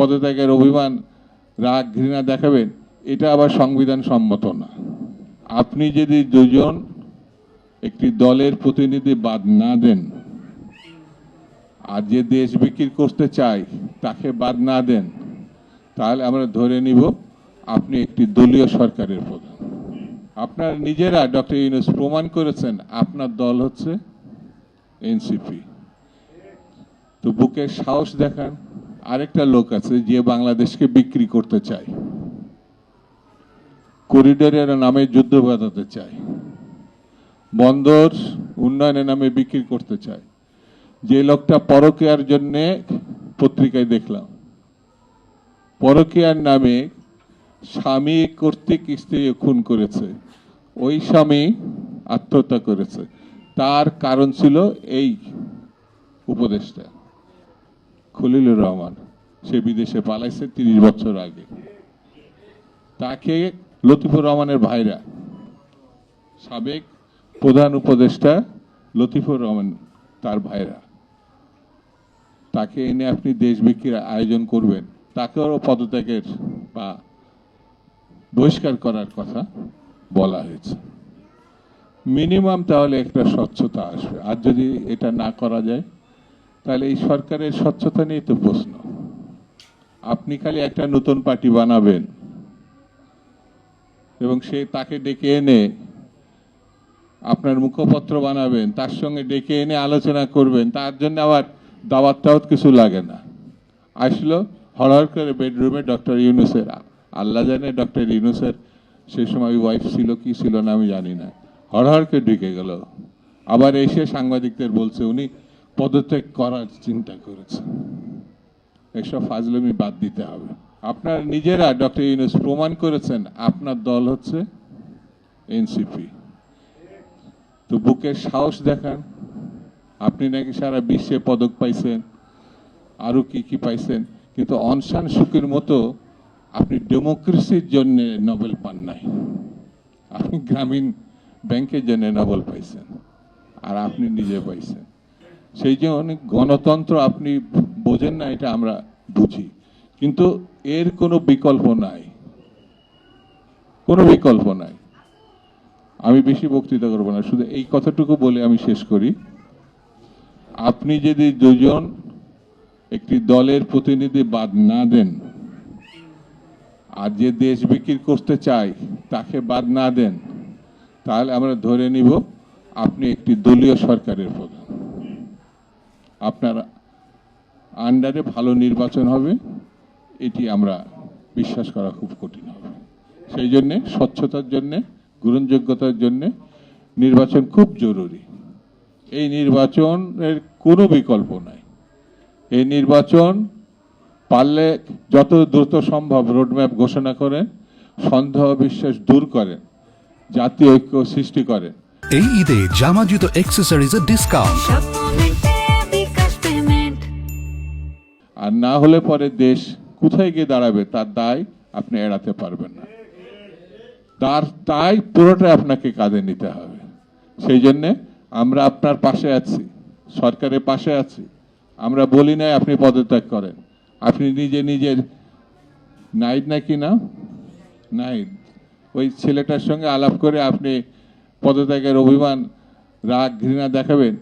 পদত্যাগের অভিমান রাগ ঘৃণা দেখাবেন, এটা আবার সংবিধান সম্মত না। আপনি যদি দুজন একটি দলের প্রতিনিধি বাদ না দেন, আর যে দেশ বিক্রি করতে চায় তাকে বাদ না দেন, তাহলে আমরা ধরে নিব আপনি একটি দলীয় সরকারের প্রধান। আপনার নিজেরা ডক্টর ইউনুস প্রমাণ করেছেন, আপনার দল হচ্ছে এনসিপি। তো বুকের সাহস দেখান আরেকটা লোক আছে যে বাংলাদেশকে বিক্রি করতে চায়। করিডোরের নামে যুদ্ধ বাঁধাতে চায়। বন্দর উন্নয়নের নামে বিক্রি করতে চায়। যে লোকটা পরকীয়ার জন্য পত্রিকায় দেখলাম। পরকীয়ার নামে স্বামী কর্তৃক স্ত্রী খুন করেছে। ওই স্বামী আত্মহত্যা করেছে। তার কারণ ছিল এই উপদেশটা। খলিলুর রহমান, সে বিদেশে পালাইছে তিরিশ বছর আগে। তাকে লতিফুর রহমানের ভাইরা, সাবেক প্রধান উপদেষ্টা লতিফুর রহমান, তার ভাইরা, তাকে এনে আপনি দেশ বিক্রির আয়োজন করবেন। তাকেও পদত্যাগের বা বহিষ্কার করার কথা বলা হয়েছে। মিনিমাম তাহলে একটা স্বচ্ছতা আসবে। আর যদি এটা না করা যায় তাহলে এই সরকারের স্বচ্ছতা নিয়ে তো প্রশ্ন। আপনি খালি একটা নতুন পার্টি বানাবেন। এবং সে তাকে ডেকে এনে আপনার মুখপত্র বানাবেন, তার সঙ্গে ডেকে এনে আলোচনা করবেন, তার জন্য আবার দাওয়াত টাওয়াত কিছু লাগে না। আসলো হড়হড় করে বেডরুমে ডক্টর ইউনুসের আল্লাহ জানে ডক্টর ইউনুসের সেই সময় ওয়াইফ ছিল, কি ছিল না আমি জানি না। হড়হড় করে ঢুকে গেল। আবার এসে সাংবাদিকদের বলছে, উনি পদত্যাগ করার চিন্তা করেছে এসব ফাজলামি বাদ দিতে হবে। আপনার নিজেরা ডক্টর ইউনুস প্রমাণ করেছেন, আপনার দল হচ্ছে এনসিপি। তো বুকের সাহস দেখান। আপনি নাকি সারা বিশ্বে পদক পাইছেন, আরও কি কি পাইছেন, কিন্তু অনশান সুখের মতো আপনি ডেমোক্রেসির জন্য নোবেল পান নাই। আপনি গ্রামীণ ব্যাংকের জন্য নোবেল পাইছেন, আর আপনি নিজে পাইছেন। সেই যে অনেক গণতন্ত্র আপনি বোঝেন না, এটা আমরা বুঝি। কিন্তু এর কোনো বিকল্প নাই। কোনো বিকল্প নাই। আমি বেশি বক্তৃতা করব না, শুধু এই কথাটুকু বলে আমি শেষ করি। আপনি যদি দুজন একটি দলের প্রতিনিধি বাদ না দেন, আর যে দেশ বিক্রি করতে চায় তাকে বাদ না দেন, তাহলে আমরা ধরে নিব আপনি একটি দলীয় সরকারের প্রধান। আপনার আন্ডারে ভালো নির্বাচন হবে এটি আমরা বিশ্বাস করা খুব কঠিন হবে। সেই জন্যে স্বচ্ছতার জন্যে গ্রহণযোগ্যতার জন্যে নির্বাচন খুব জরুরি। এই নির্বাচনের কোনো বিকল্প নাই। এই নির্বাচন পারলে যত দ্রুত সম্ভব রোডম্যাপ ঘোষণা করেন সন্দেহ বিশ্বাস দূর করেন জাতীয় ঐক্য সৃষ্টি করেন। এই ঈদে জামা জুতো অ্যাক্সেসরিজের ডিসকাউন্ট আর না হলে পরে দেশ কোথায় গিয়ে দাঁড়াবে, তার দায় আপনি এড়াতে পারবেন না। তার তাই পুরোটাই আপনাকে কাঁধে নিতে হবে। সেই জন্যে আমরা আপনার পাশে আছি, সরকারের পাশে আছি। আমরা বলি নাই আপনি পদত্যাগ করেন। আপনি নিজে নিজের নাইদ নাকি না নাইদ। ওই ছেলেটার সঙ্গে আলাপ করে আপনি পদত্যাগের অভিমান, রাগ, ঘৃণা দেখাবেন